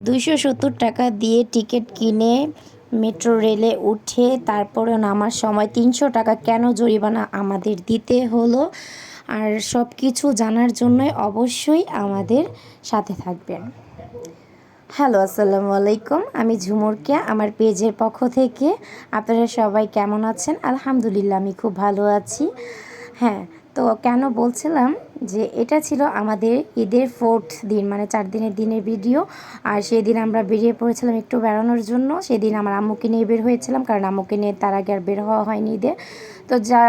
দুইশো সত্তর টাকা দিয়ে টিকিট কিনে মেট্রো রেলে উঠে তারপরে নামার সময় তিনশো টাকা কেন জরিমানা আমাদের দিতে হলো? আর সব কিছু জানার জন্যই অবশ্যই আমাদের সাথে থাকবেন। হ্যালো, আসসালামু আলাইকুম। আমি ঝুমুরকিয়া, আমার পেজের পক্ষ থেকে। আপনারা সবাই কেমন আছেন? আলহামদুলিল্লাহ, আমি খুব ভালো আছি। হ্যাঁ তো কেন বলছিলাম যে এটা ছিল আমাদের ঈদের ফোর্থ দিন মানে চার দিনের দিনের ভিডিও আর সেদিন আমরা বেরিয়ে পড়েছিলাম একটু বেড়ানোর জন্য। সেদিন আমার আম্মুকে নিয়ে বের হয়েছিলাম, কারণ আম্মুকে নিয়ে তার আগে আর বের হওয়া হয়নি ঈদে। তো যা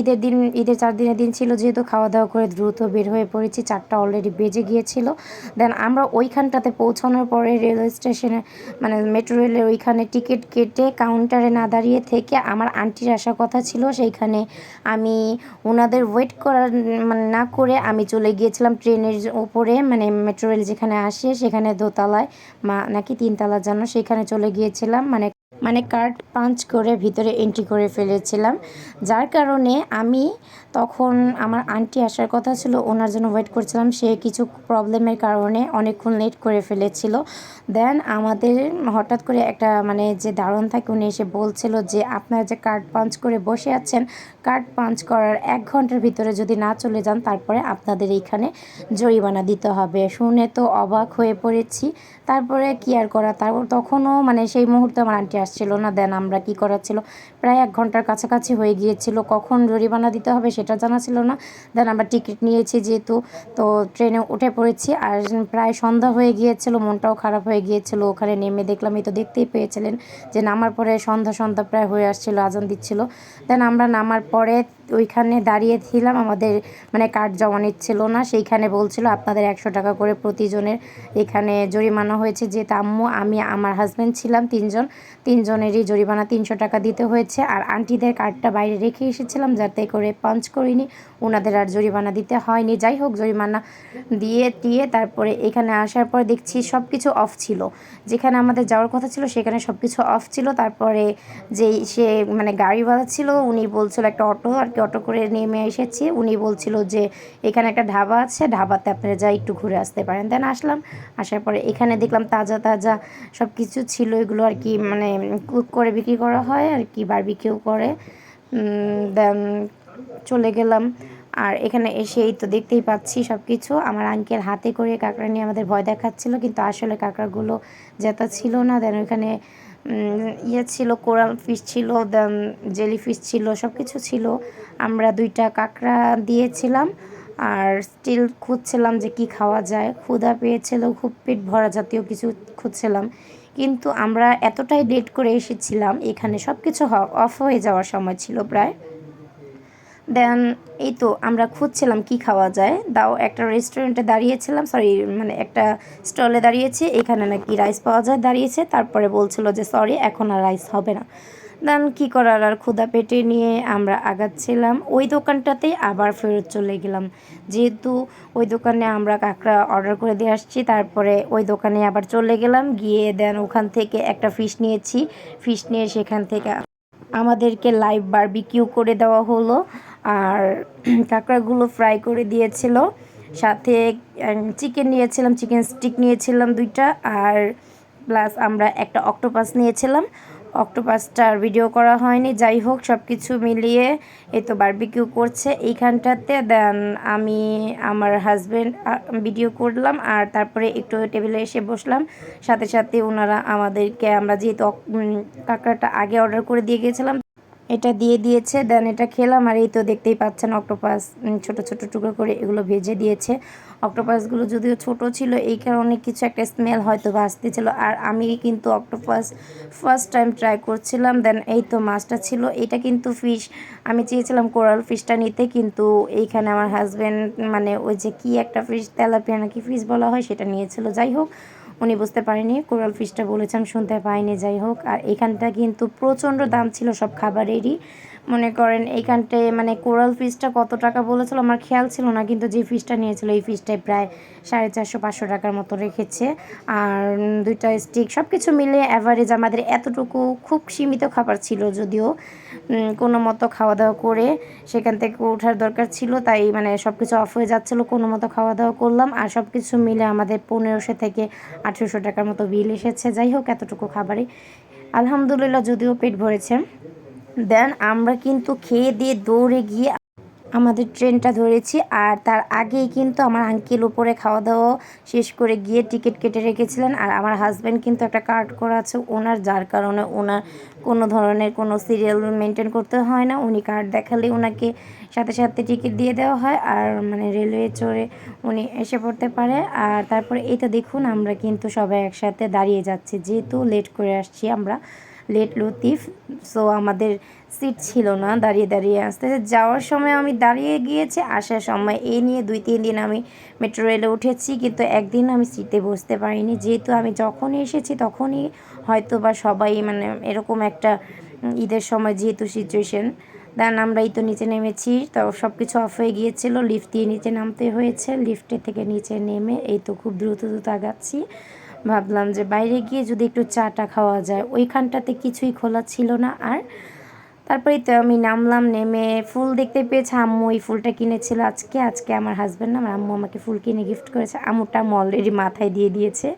ঈদের দিন, ঈদের চার দিনের দিন ছিল যেহেতু খাওয়া দাওয়া করে দ্রুত বের হয়ে পড়েছি, চারটা অলরেডি বেজে গিয়েছিল। দেন আমরা ওইখানটাতে পৌঁছানোর পরে রেলওয়ে স্টেশনে মানে মেট্রো রেলের ওইখানে টিকিট কেটে কাউন্টারে না দাঁড়িয়ে থেকে আমার আন্টির আসার কথা ছিল। সেইখানে আমি ওনাদের ওয়েট করার মানে না করে আমি চলে গিয়েছিলাম ট্রেনের ওপরে মানে মেট্রো রেল যেখানে আসে সেখানে দোতলায়, মা নাকি তিনতলা যেন, সেখানে চলে গিয়েছিলাম। মানে মানে কার্ড পাঞ্চ করে ভিতরে এন্ট্রি করে ফেলেছিলাম। যার কারণে আমি তখন আমার আন্টি আসার কথা ছিল, ওনার জন্য ওয়েট করছিলাম। সে কিছু প্রবলেমের কারণে অনেকক্ষণ লেট করে ফেলেছিল। দেন আমাদের হঠাৎ করে একটা মানে যে দারুণ থাকে, উনি এসে বলছিল যে, আপনারা যে কার্ড পাঞ্চ করে বসে আছেন কার্ড পাঞ্চ করার এক ঘণ্টার ভিতরে যদি না চলে যান, তারপরে আপনাদের এইখানে জরিমানা দিতে হবে। শুনে তো অবাক হয়ে পড়েছি। তারপরে কি আর করা? তারপর তখনও মানে সেই মুহূর্তে আমার আন্টি আসছিল না, দেন আমরা কি করার ছিল? প্রায় এক ঘণ্টার কাছাকাছি হয়ে গিয়েছিল। কখন জরিমানা দিতে হবে সেটা জানা ছিল না। দেন আমরা টিকিট নিয়েছি যেহেতু, তো ট্রেনে উঠে পড়েছি আর প্রায় সন্ধ্যা হয়ে গিয়েছিল, মনটাও খারাপ হয়ে গিয়েছিল। ওখানে নেমে দেখলাম এই তো দেখতেই পেয়েছিলেন যে নামার পরে সন্ধ্যা সন্ধ্যা প্রায় হয়ে আসছিল, আজান দিচ্ছিল। দেন আমরা নামার পরে ওইখানে দাঁড়িয়ে ছিলাম। আমাদের মানে কার্ড জমা নিচ্ছিল না, সেইখানে বলছিল, আপনাদের একশো টাকা করে প্রতিজনের এখানে জরিমানা হয়েছে। যে তাম্মু আমি, আমার হাজব্যান্ড ছিলাম তিনজন তিনজনেরই জরিমানা তিনশো টাকা দিতে হয়েছে। আর আন্টিদের কার্ডটা বাইরে রেখে এসেছিলাম, যাতে করে পাঞ্চ করিনি। ওনাদের আর জরিমানা দিতে হয়নি। যাই হোক, জরিমানা দিয়ে দিয়ে তারপরে এখানে আসার পর দেখছি সব কিছু অফ ছিল। যেখানে আমাদের যাওয়ার কথা ছিল, সেখানে সব কিছু অফ ছিল। তারপরে যেই সে মানে গাড়িওয়ালা ছিল, উনি বলছিল একটা অটো, আর কি অটো করে নেমে এসেছি। উনি বলছিল যে, এখানে একটা ঢাবা আছে, ঢাবাতে আপনারা যা একটু ঘুরে আসতে পারেন। দেন আসলাম। আসার পরে এখানে দেখলাম তাজা তাজা সব কিছু ছিল। এগুলো আর কি মানে কুক করে বিক্রি করা হয় আর কি বারবিকিউ করে। দেন চলে গেলাম। আর এখানে এসেই তো দেখতেই পাচ্ছি সব কিছু আমার আঙ্কেল হাতে করে কাঁকড়া নিয়ে আমাদের ভয় দেখাচ্ছিল, কিন্তু আসলে কাঁকড়াগুলো যেটা ছিল না দেন ওইখানে ইয়ে ছিল, কোরাল ফিশ ছিল দেন জেলি ফিশ ছিল সব কিছু ছিল। আমরা দুইটা কাঁকড়া দিয়েছিলাম আর স্টিল খুঁজছিলাম যে কি খাওয়া যায়। ক্ষুধা পেয়েছিল, খুব পেট ভরা জাতীয় কিছু খুঁজছিলাম। কিন্তু আমরা এতটাই লেট করে এসেছিলাম, এখানে সব কিছু অফ হয়ে যাওয়ার সময় ছিল প্রায়। দেন এই তো আমরা খুঁজছিলাম কি খাওয়া যায়। দাও একটা রেস্টুরেন্টে দাঁড়িয়েছিলাম সরি মানে একটা স্টলে দাঁড়িয়েছি, এখানে নাকি রাইস পাওয়া যায়, দাঁড়িয়েছে। তারপরে বলছিল যে সরি এখন আর রাইস হবে না। দেন কী করার? আর ক্ষুদা পেটে নিয়ে আমরা আগাচ্ছিলাম। ওই দোকানটাতেই আবার ফেরত চলে গেলাম। যেহেতু ওই দোকানে আমরা কাঁকড়া অর্ডার করে দিয়ে আসছি, তারপরে ওই দোকানে আবার চলে গেলাম। গিয়ে দেন ওখান থেকে একটা ফিশ নিয়েছি। ফিশ নিয়ে সেখান থেকে আমাদেরকে লাইভ বারবিকিউ করে দেওয়া হলো। আর কাঁকড়াগুলো ফ্রাই করে দিয়েছিল। সাথে চিকেন নিয়েছিলাম চিকেন স্টিক নিয়েছিলাম দুইটা। আর প্লাস আমরা একটা অক্টোপাস নিয়েছিলাম। অক্টোপাসটার ভিডিও করা হয়নি। যাই হোক সব কিছু মিলিয়ে এ তো বারবিকিউ করছে এইখানটাতে। দেন আমি আমার হাজব্যান্ড ভিডিও করলাম আর তারপরে একটু টেবিলে এসে বসলাম। সাথে সাথে ওনারা আমাদেরকে আমরা যেহেতু কাকড়াটা আগে অর্ডার করে দিয়ে গিয়েছিলাম এটা দিয়ে দিয়েছে, দেন এটা খেলাম আর এই তো দেখতেই পাচ্ছেন অক্টোপাস ছোট ছোট টুকরো করে এগুলো ভেজে দিয়েছে। অক্টোপাসগুলো যদিও ছোট ছিল, এই কারণে কিছু একটা স্মেল হয়তো বা আসতেছিল। আর আমি কিন্তু অক্টোপাস ফার্স্ট টাইম ট্রাই করছিলাম, দেন এই তো মাছটা ছিল। এটা কিন্তু ফিশ আমি চেয়েছিলাম কোরাল ফিশটা নিতে, কিন্তু এইখানে আমার হাজব্যান্ড মানে ওই যে কি একটা ফিশ তেলাপিয়া নাকি ফিশ বলা হয়, সেটা নিয়েছিল। যাই হোক উনি বুঝতে পারেনি, কোরাল ফিশটা বলেছেন শুনতে পাইনি, যাই হোক। আর এখানটা কিন্তু প্রচণ্ড দাম ছিল সব খাবারেরই। মনে করেন এইখানটায় মানে কোরাল ফিশটা কত টাকা বলেছিল আমার খেয়াল ছিল না, কিন্তু যে ফিশটা নিয়েছিল এই ফিশটায় প্রায় সাড়ে চারশো, পাঁচশো টাকার মতো রেখেছে। আর দুইটা স্টিক সব কিছু মিলে অ্যাভারেজ আমাদের এতটুকু খুব সীমিত খাবার ছিল যদিও। কোনো মতো খাওয়া দাওয়া করে সেখান থেকে ওঠার দরকার ছিল, তাই মানে সব কিছু অফ হয়ে যাচ্ছিল, কোনো মতো খাওয়া দাওয়া করলাম। আর সব কিছু মিলে আমাদের পনেরোশো থেকে আঠেরোশো টাকার মতো বিল এসেছে। যাই হোক, এতটুকু খাবারই আলহামদুলিল্লাহ, যদিও পেট ভরেছে। দেন আমরা কিন্তু খেয়ে দিয়ে দৌড়ে গিয়ে আমাদের ট্রেনটা ধরেছি আর তার আগেই কিন্তু আমার আঙ্কেল উপরে খাওয়া দাওয়া শেষ করে গিয়ে টিকিট কেটে রেখেছিলেন আর আমার হাজব্যান্ড কিন্তু একটা কার্ড করা আছে ওনার, যার কারণে ওনার কোনো ধরনের কোনো সিরিয়াল মেনটেন করতে হয় না। উনি কার্ড দেখালে ওনাকে সাথে সাথে টিকিট দিয়ে দেওয়া হয় আর মানে রেলওয়ে চড়ে উনি এসে পড়তে পারে। আর তারপরে তো দেখুন, আমরা কিন্তু সবাই একসাথে দাঁড়িয়ে যাচ্ছি। যেহেতু লেট করে আসছি আমরা। লেট লতিফ। সো আমাদের সিট ছিল না, দাঁড়িয়ে দাঁড়িয়ে আসতে। যাওয়ার সময় আমি দাঁড়িয়ে গিয়েছি, আসার সময় এই নিয়ে দুই, তিন দিন আমি মেট্রো রেলে উঠেছি, কিন্তু একদিন আমি সিটে বসতে পারিনি। যেহেতু আমি যখনই এসেছি, তখনই হয়তো বা সবাই মানে এরকম একটা ঈদের সময় যেহেতু সিচুয়েশন দেন আমরা এই তো নিচে নেমেছি। তো সব কিছু অফ হয়ে গিয়েছিল লিফট দিয়ে নিচে নামতে হয়েছে লিফটে থেকে নিচে নেমে এই তো খুব দ্রুত দ্রুত আগাচ্ছি। ভাবলাম যে বাইরে গিয়ে যদি একটু চাটা খাওয়া যায়, ওইখানটাতে কিছুই খোলা ছিল না। আর তারপরেই তো আমি নামলাম, নেমে ফুল দেখতে পেয়েছি, আম্মু এই ফুলটা কিনেছিল আজকে। আজকে আমার হাজব্যান্ড আমার আম্মু আমাকে ফুল কিনে গিফট করেছে। আম্মুটা আমি অলরেডি মাথায় দিয়ে দিয়েছে।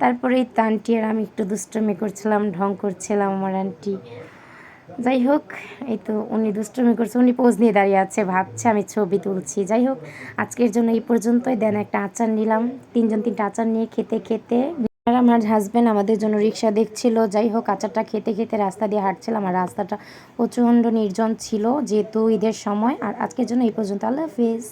তারপরে তো আন্টি আর আমি একটু দুষ্টমি করছিলাম, ঢং করছিলাম আমার আন্টি যাই হোক এই তো উনি দুষ্টমি করছে, উনি পোজ নিয়ে দাঁড়িয়ে আছে, ভাবছে আমি ছবি তুলছি। যাই হোক আজকের জন্য এই পর্যন্তই। দেন একটা আচার নিলাম। তিনজন তিনটা আচার নিয়ে খেতে খেতে আমার হাজব্যান্ড আমাদের জন্য রিক্সা দেখছিল। যাই হোক আচারটা খেতে খেতে রাস্তা দিয়ে হাঁটছিলাম আর রাস্তাটা প্রচণ্ড নির্জন ছিল, যেহেতু ঈদের সময়। আর আজকের জন্য এই পর্যন্ত। আল্লাহ হাফিজ।